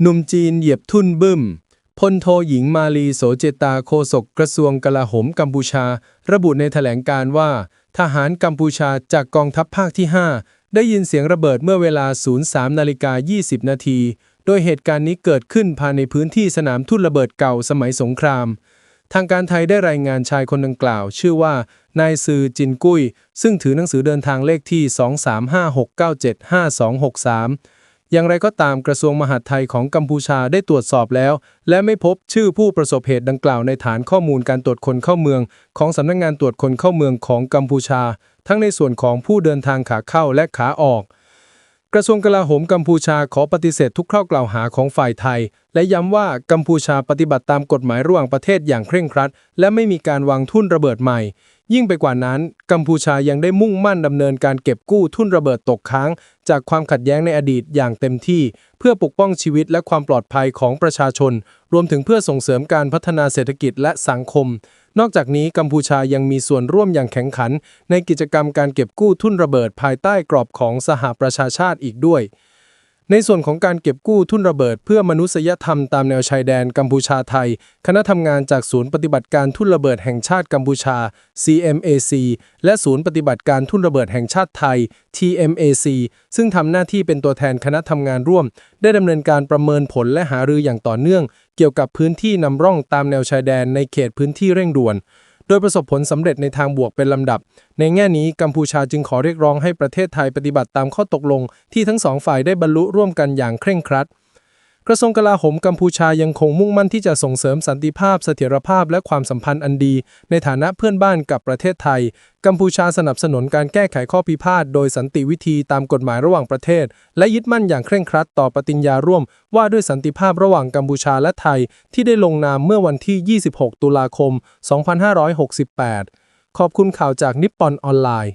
หนุ่มจีนเหยียบทุ่นบึ้มพลโทหญิงมาลีโสเจตาโฆษกกระทรวงกลาโหมกัมพูชา ระบุในแถลงการว่า ทหารกัมพูชาจากกองทัพภาคที่ 5 ได้ยินเสียงระเบิดเมื่อเวลา 03นาฬิกา20 นาที โดยเหตุการณ์นี้เกิดขึ้นภายในพื้นที่สนามทุ่นระเบิดเก่าสมัยสงคราม ทางการไทยได้รายงานชายคนดังกล่าว ชื่อว่านายซือจินกุ้ย ซึ่งถือหนังสือเดินทางเลขที่ 2356975263 อย่างไรก็ตามกระทรวงมหาดไทยของกัมพูชาได้ตรวจสอบแล้ว และไม่พบชื่อผู้ประสบเหตุดังกล่าวในฐานข้อมูลการตรวจคนเข้าเมือง ของสำนักงานตรวจคนเข้าเมืองของกัมพูชา ทั้งในส่วนของผู้เดินทางขาเข้าและขาออกกระทรวงกลาโหมกัมพูชาขอปฏิเสธทุกข้อกล่าวหาของฝ่ายไทย และย้ำว่ากัมพูชาปฏิบัติตามกฎหมายระหว่างประเทศอย่างเคร่งครัด และไม่มีการวางทุ่นระเบิดใหม่ ยิ่งไปกว่านั้น กัมพูชายังได้มุ่งมั่นดำเนินการเก็บกู้ทุ่นระเบิดตกค้าง จากความขัดแย้งในอดีตอย่างเต็มที่ เพื่อปกป้องชีวิตและความปลอดภัยของประชาชน รวมถึงเพื่อส่งเสริมการพัฒนาเศรษฐกิจและสังคม นอกจากนี้กัมพูชายังมีส่วนร่วมอย่างแข็งขัน ในกิจกรรมการเก็บกู้ทุ่นระเบิดภายใต้กรอบของสหประชาชาติอีกด้วย ในส่วนของการเก็บกู้ทุ่นระเบิด เพื่อมนุษยธรรมตามแนวชายแดนกัมพูชาไทย คณะทำงานจากศูนย์ปฏิบัติการทุ่นระเบิดแห่งชาติกัมพูชา CMAC และศูนย์ปฏิบัติการทุ่นระเบิดแห่งชาติไทย TMAC ซึ่งทำหน้าที่เป็นตัวแทนคณะทำงานร่วม ได้ดำเนินการประเมินผลและหารืออย่างต่อเนื่อง เกี่ยวกับพื้นที่นำร่องตามแนวชายแดนในเขตพื้นที่เร่งด่วน โดยประสบผลสำเร็จในทางบวกเป็นลำดับ ในแง่นี้กัมพูชาจึงขอเรียกร้องให้ประเทศไทยปฏิบัติตามข้อตกลง ที่ทั้งสองฝ่ายได้บรรลุร่วมกันอย่างเคร่งครัด กระทรวงกลาโหมกัมพูชายังคงมุ่งมั่นที่จะส่งเสริมสันติภาพ เสถียรภาพและความสัมพันธ์อันดี ในฐานะเพื่อนบ้านกับประเทศไทย กัมพูชาสนับสนุนการแก้ไขข้อพิพาท โดยสันติวิธีตามกฎหมายระหว่างประเทศ และยึดมั่นอย่างเคร่งครัดต่อปฏิญญาร่วม ว่าด้วยสันติภาพระหว่างกัมพูชาและไทย ที่ได้ลงนามเมื่อวันที่ 26 ตุลาคม 2568 ขอบคุณข่าวจากนิปปอนออนไลน์